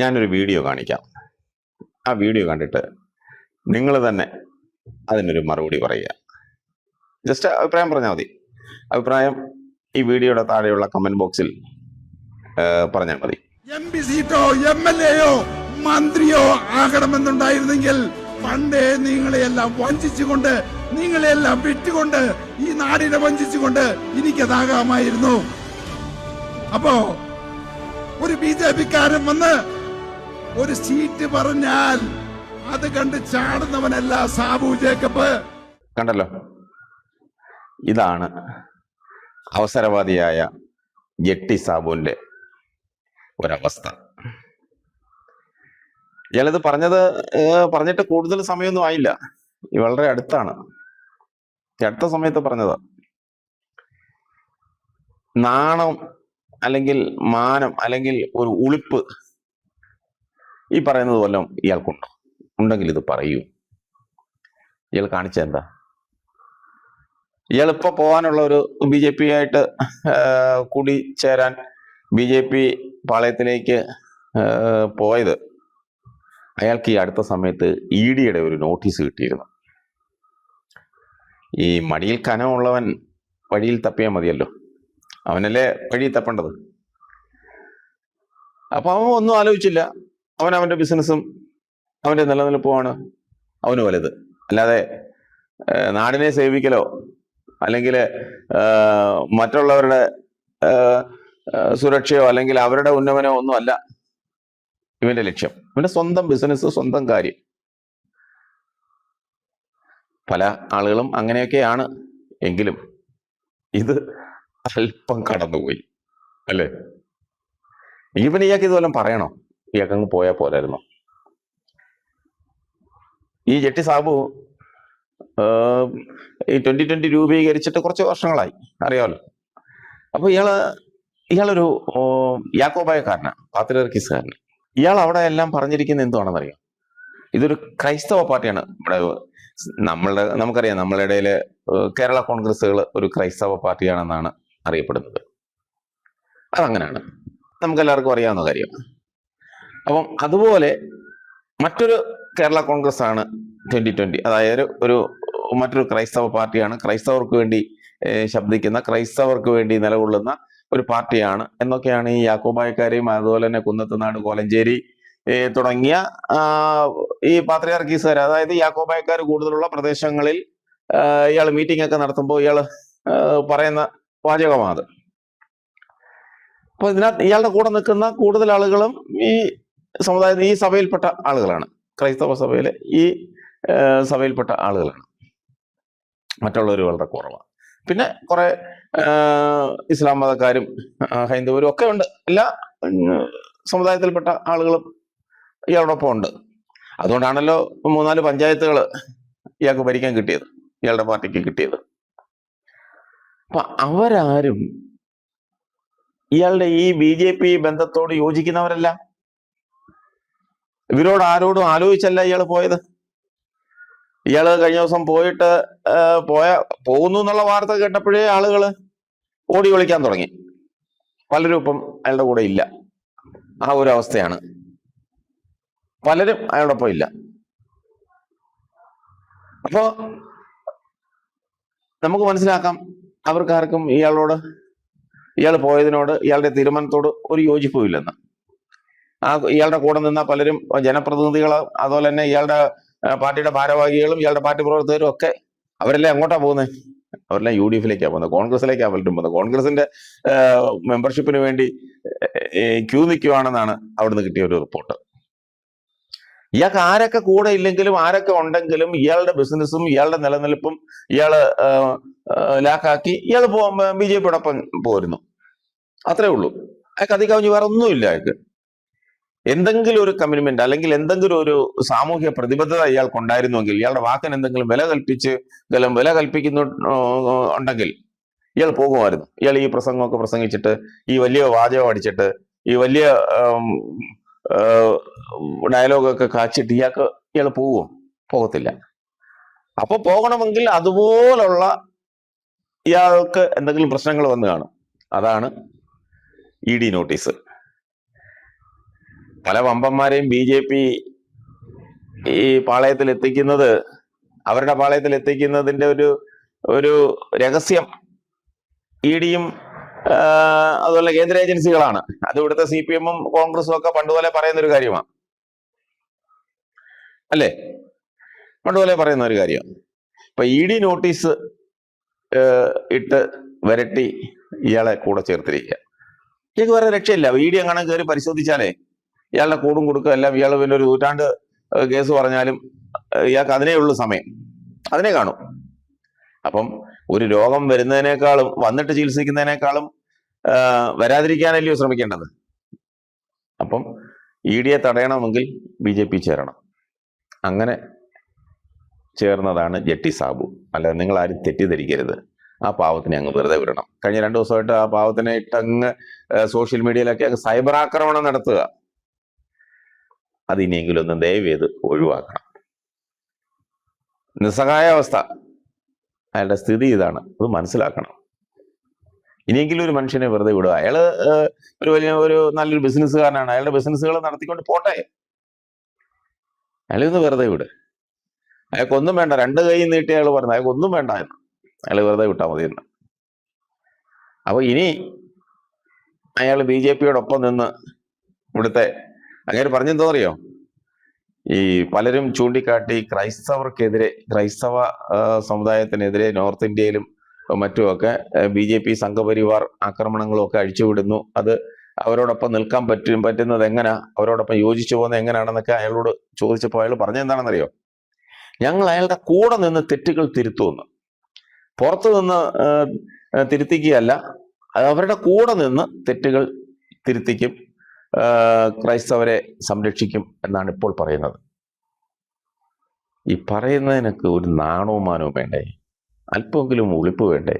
ഞാനൊരു വീഡിയോ കാണിക്കാം. ആ വീഡിയോ കണ്ടിട്ട് നിങ്ങൾ തന്നെ അതിനൊരു മറുപടി പറയുക. ജസ്റ്റ് അഭിപ്രായം പറഞ്ഞാൽ മതി. അഭിപ്രായം ഈ വീഡിയോയുടെ താഴെയുള്ള കമന്റ് ബോക്സിൽ പറഞ്ഞാൽ മതി. എം പി സീറ്റോ എം എൽ എയോ മന്ത്രിയോ ആകണമെന്നുണ്ടായിരുന്നെങ്കിൽ പണ്ടേ നിങ്ങളെയെല്ലാം വഞ്ചിച്ചുകൊണ്ട് നിങ്ങളെയെല്ലാം വിറ്റുകൊണ്ട് ഈ നാടിനെ വഞ്ചിച്ചുകൊണ്ട് എനിക്കതാകാമായിരുന്നു. അപ്പോ ഒരു ബി ജെ പിക്കാരൻ വന്ന് ഒരു സീറ്റ് പറഞ്ഞാൽ അത് കണ്ട് ചാടുന്നവനല്ല സാബു ജേക്കബ്. കണ്ടല്ലോ. ഇതാണ് അവസരവാദിയായ ജെട്ടി സാബുവിന്റെ ഒരവസ്ഥ. ഇയാളിത് പറഞ്ഞത് പറഞ്ഞിട്ട് കൂടുതൽ സമയമൊന്നും ആയില്ല. വളരെ അടുത്താണ്. അടുത്ത സമയത്ത് പറഞ്ഞത് നാണം അല്ലെങ്കിൽ മാനം അല്ലെങ്കിൽ ഒരു ഉളിപ്പ് ഈ പറയുന്നത് വല്ലതും ഇയാൾക്കുണ്ടോ? ഉണ്ടെങ്കിൽ ഇത് പറയൂ. ഇയാൾ കാണിച്ച എന്താ? ഇയാൾ ഇപ്പൊ പോകാനുള്ള ഒരു ബി ജെ പി ആയിട്ട് കൂടി ചേരാൻ ബി ജെ പി പാളയത്തിലേക്ക് പോയത്. അയാൾക്ക് ഈ അടുത്ത സമയത്ത് ഇ ഡിയുടെ ഒരു നോട്ടീസ് കിട്ടിയിരുന്നു. ഈ മടിയിൽ കനമുള്ളവൻ വഴിയിൽ തപ്പിയാൽ മതിയല്ലോ. അവനല്ലേ വഴിയിൽ തപ്പേണ്ടത്? അപ്പൊ അവൻ ഒന്നും ആലോചിച്ചില്ല. അവൻ അവന്റെ ബിസിനസ്സും അവന്റെ നിലനിൽപ്പുമാണ് അവന് വലുത്. അല്ലാതെ നാടിനെ സേവിക്കലോ അല്ലെങ്കിൽ മറ്റുള്ളവരുടെ സുരക്ഷയോ അല്ലെങ്കിൽ അവരുടെ ഉന്നമനോ ഒന്നും അല്ല ഇവന്റെ ലക്ഷ്യം. ഇവന്റെ സ്വന്തം ബിസിനസ് സ്വന്തം കാര്യം. പല ആളുകളും അങ്ങനെയൊക്കെയാണ് എങ്കിലും ഇത് അല്പം കടന്നുപോയി. അല്ലേ? ഇവൻ ഇയാൾക്ക് ഇതുപോലെ പറയണോ? ഇയാൾക്ക് അങ്ങ് പോയാൽ പോരായിരുന്നു. ഈ ജെട്ടി സാബു ഈ ട്വന്റി ട്വന്റി രൂപീകരിച്ചിട്ട് കുറച്ച് വർഷങ്ങളായി. അറിയാമല്ലോ. അപ്പൊ ഇയാൾ ഇയാളൊരു യാക്കോബായക്കാരനാണ് പാത്രിയർക്കിസുകാരൻ ഇയാൾ അവിടെ എല്ലാം പറഞ്ഞിരിക്കുന്നത് എന്തുവാണെന്നറിയാം? ഇതൊരു ക്രൈസ്തവ പാർട്ടിയാണ്. ഇവിടെ നമ്മളുടെ നമുക്കറിയാം നമ്മളുടെ ഇടയിൽ കേരള കോൺഗ്രസ്സുകൾ ഒരു ക്രൈസ്തവ പാർട്ടിയാണെന്നാണ് അറിയപ്പെടുന്നത്. അതങ്ങനെയാണ്. നമുക്കെല്ലാവർക്കും അറിയാവുന്ന കാര്യം. അപ്പം അതുപോലെ മറ്റൊരു കേരള കോൺഗ്രസ് ആണ് ട്വന്റി ട്വന്റി. അതായത് ഒരു മറ്റൊരു ക്രൈസ്തവ പാർട്ടിയാണ്. ക്രൈസ്തവർക്ക് വേണ്ടി ശബ്ദിക്കുന്ന ക്രൈസ്തവർക്ക് വേണ്ടി നിലകൊള്ളുന്ന ഒരു പാർട്ടിയാണ്. എന്നൊക്കെയാണ് ഈ യാക്കോബായക്കാരെയും അതുപോലെ തന്നെ കുന്നത്തുനാട് കോലഞ്ചേരി തുടങ്ങിയ ഈ പാത്രിയാർക്കീസുകാർ അതായത് യാക്കോബായക്കാർ കൂടുതലുള്ള പ്രദേശങ്ങളിൽ ഇയാൾ മീറ്റിംഗ് ഒക്കെ നടത്തുമ്പോൾ ഇയാൾ പറയുന്ന വാചകമാണ് അപ്പൊ ഇതിനകത്ത് ഇയാളുടെ കൂടെ നിൽക്കുന്ന കൂടുതൽ ആളുകളും ഈ സമുദായത്തിൽ ഈ സഭയിൽപ്പെട്ട ആളുകളാണ്. ക്രൈസ്തവ സഭയിലെ ഈ സഭയിൽപ്പെട്ട ആളുകളാണ്. മറ്റുള്ളവർ വളരെ കുറവാണ്. പിന്നെ കുറെ ഇസ്ലാം മതക്കാരും ഹൈന്ദവരും ഒക്കെ ഉണ്ട്. എല്ലാ സമുദായത്തിൽപ്പെട്ട ആളുകളും ഇയാളോടൊപ്പം ഉണ്ട്. അതുകൊണ്ടാണല്ലോ മൂന്നാൽ പഞ്ചായത്തുകൾ ഇയാൾക്ക് ഭരിക്കാൻ കിട്ടിയത്. ഇയാളുടെ പാർട്ടിക്ക് കിട്ടിയത്. അപ്പൊ അവരാരും ഇയാളുടെ ഈ ബി ജെ പി ബന്ധത്തോട് യോജിക്കുന്നവരല്ല. ഇവരോട് ആരോടും ആലോചിച്ചല്ല ഇയാൾ പോയത്. ഇയാൾ കഴിഞ്ഞ ദിവസം പോയിട്ട് പോയ പോകുന്നു എന്നുള്ള വാർത്ത കേട്ടപ്പോഴേ ആളുകൾ ഓടി ഒളിക്കാൻ തുടങ്ങി. പലരും ഇപ്പം അയാളുടെ കൂടെ ഇല്ല. ആ ഒരു അവസ്ഥയാണ്. പലരും അയാളോടൊപ്പം ഇല്ല. അപ്പോ നമുക്ക് മനസ്സിലാക്കാം അവർക്കാർക്കും ഇയാളോട് ഇയാൾ പോയതിനോട് ഇയാളുടെ തീരുമാനത്തോട് ഒരു യോജിപ്പും ഇല്ലെന്ന്. ആ ഇയാളുടെ കൂടെ നിന്ന പലരും ജനപ്രതിനിധികൾ അതുപോലെ തന്നെ ഇയാളുടെ പാർട്ടിയുടെ ഭാരവാഹികളും ഇയാളുടെ പാർട്ടി പ്രവർത്തകരും ഒക്കെ അവരെല്ലാം എങ്ങോട്ടാ പോകുന്നത് അവരെല്ലാം യു ഡി എഫിലേക്കാണ് പോകുന്നത്. കോൺഗ്രസിലേക്കാണ് പലരും പോകുന്നത്. കോൺഗ്രസിന്റെ മെമ്പർഷിപ്പിന് വേണ്ടി ക്യൂ നിൽക്കുവാണെന്നാണ് അവിടുന്ന് കിട്ടിയ ഒരു റിപ്പോർട്ട്. ഇയാൾക്ക് ആരൊക്കെ കൂടെ ഇല്ലെങ്കിലും ആരൊക്കെ ഉണ്ടെങ്കിലും ഇയാളുടെ ബിസിനസ്സും ഇയാളുടെ നിലനിൽപ്പും ഇയാൾ ലാക്കാക്കി ഇയാൾ ബി ജെ പിയോടൊപ്പം പോരുന്നു. അത്രേ ഉള്ളൂ. അയാൾക്ക് അധികം വേറെ ഒന്നുമില്ല അയാൾക്ക് എന്തെങ്കിലും ഒരു കമ്മിറ്റ്മെന്റ് അല്ലെങ്കിൽ എന്തെങ്കിലും ഒരു സാമൂഹ്യ പ്രതിബദ്ധത ഇയാൾക്ക് ഉണ്ടായിരുന്നുവെങ്കിൽ ഇയാളുടെ വാക്കിന് എന്തെങ്കിലും വില കൽപ്പിച്ച് വില കൽപ്പിക്കുന്നു ഉണ്ടെങ്കിൽ ഇയാൾ പോകുമായിരുന്നു. ഇയാൾ ഈ പ്രസംഗമൊക്കെ പ്രസംഗിച്ചിട്ട് ഈ വലിയ വാചകം അടിച്ചിട്ട് ഈ വലിയ ഡയലോഗൊക്കെ കാച്ചിട്ട് ഇയാൾക്ക് ഇയാൾ പോവുമോ പോകത്തില്ല. അപ്പൊ പോകണമെങ്കിൽ അതുപോലുള്ള ഇയാൾക്ക് എന്തെങ്കിലും പ്രശ്നങ്ങൾ വന്നു കാണും. അതാണ് ഇ ഡി നോട്ടീസ് പല വമ്പന്മാരെയും ബി ജെ പി ഈ പാളയത്തിൽ എത്തിക്കുന്നത് അവരുടെ പാളയത്തിൽ എത്തിക്കുന്നതിന്റെ ഒരു ഒരു രഹസ്യം ഇ ഡിയും അതുപോലെ കേന്ദ്ര ഏജൻസികളാണ്. അത് ഇവിടുത്തെ സി പി എമ്മും കോൺഗ്രസും ഒക്കെ പണ്ടുപോലെ പറയുന്ന ഒരു കാര്യമാണ്. അല്ലേ? പണ്ടുപോലെ പറയുന്ന ഒരു കാര്യം. ഇപ്പൊ ഇ ഡി നോട്ടീസ് ഇട്ട് വരട്ടി ഇയാളെ കൂടെ ചേർത്തിരിക്കുക. ഇയാൾക്ക് വേറെ രക്ഷയില്ല. ഇ ഡി അങ്ങനെ കയറി പരിശോധിച്ചാലേ ഇയാളുടെ കൂടും കൊടുക്കുക എല്ലാം ഇയാൾ പിന്നെ ഒരു നൂറ്റാണ്ട് കേസ് പറഞ്ഞാലും ഇയാൾക്ക് അതിനേ ഉള്ളൂ സമയം. അതിനെ കാണും. അപ്പം ഒരു രോഗം വരുന്നതിനേക്കാളും വന്നിട്ട് ചികിത്സിക്കുന്നതിനേക്കാളും വരാതിരിക്കാനല്ലയോ ശ്രമിക്കേണ്ടത്? അപ്പം ഇ ഡിയെ തടയണമെങ്കിൽ ബി ജെ പി ചേരണം. അങ്ങനെ ചേർന്നതാണ് ജെട്ടി സാബു. അല്ല നിങ്ങൾ ആരും തെറ്റിദ്ധരിക്കരുത്. ആ പാവത്തിനെ അങ്ങ് വെറുതെ വിടണം. കഴിഞ്ഞ രണ്ടു ദിവസമായിട്ട് ആ പാവത്തിനെ ഇട്ടങ്ങ് സോഷ്യൽ മീഡിയയിലൊക്കെ അങ്ങ് സൈബർ ആക്രമണം നടത്തുക. അത് ഇനിയെങ്കിലും ഒന്ന് ദയവ് ചെയ്ത് ഒഴിവാക്കണം. നിസ്സഹായ അവസ്ഥ അയാളുടെ സ്ഥിതി ഇതാണ്. അത് മനസ്സിലാക്കണം. ഇനിയെങ്കിലും ഒരു മനുഷ്യനെ വെറുതെ വിടുക. അയാൾ ഒരു വലിയ ഒരു നല്ലൊരു ബിസിനസ്സുകാരനാണ്. അയാളുടെ ബിസിനസ്സുകൾ നടത്തിക്കൊണ്ട് പോട്ടെ. അയാളൊന്ന് വെറുതെ വിട്. അയാൾക്കൊന്നും വേണ്ട. രണ്ട് കൈ നീട്ടി അയാൾ പറഞ്ഞു. അയാൾക്കൊന്നും വേണ്ട എന്ന്. അയാൾ വെറുതെ വിട്ടാൽ മതി എന്ന്. അപ്പൊ ഇനി അയാൾ ബി ജെ പിയോടൊപ്പം നിന്ന് ഇവിടുത്തെ അങ്ങനെ പറഞ്ഞെന്തോ അറിയോ ഈ പലരും ചൂണ്ടിക്കാട്ടി ക്രൈസ്തവർക്കെതിരെ ക്രൈസ്തവ സമുദായത്തിനെതിരെ നോർത്ത് ഇന്ത്യയിലും മറ്റുമൊക്കെ ബി ജെ പി സംഘപരിവാർ ആക്രമണങ്ങളും ഒക്കെ അഴിച്ചുവിടുന്നു. അത് അവരോടൊപ്പം നിൽക്കാൻ പറ്റും പറ്റുന്നത് എങ്ങനാ? അവരോടൊപ്പം യോജിച്ചു പോകുന്നത് എങ്ങനെയാണെന്നൊക്കെ അയാളോട് ചോദിച്ചപ്പോൾ അയാൾ പറഞ്ഞെന്താണെന്നറിയോ? ഞങ്ങൾ അയാളുടെ കൂടെ നിന്ന് തെറ്റുകൾ തിരുത്തുമെന്ന് പുറത്തു നിന്ന് തിരുത്തിക്കുകയല്ല അവരുടെ കൂടെ നിന്ന് തെറ്റുകൾ തിരുത്തിക്കും. ക്രൈസ്തവരെ സംരക്ഷിക്കും എന്നാണ് ഇപ്പോൾ പറയുന്നത്. ഈ പറയുന്നതിനൊക്കെ ഒരു നാണവും മാനവും വേണ്ടേ? അല്പമെങ്കിലും ഉളിപ്പ് വേണ്ടേ?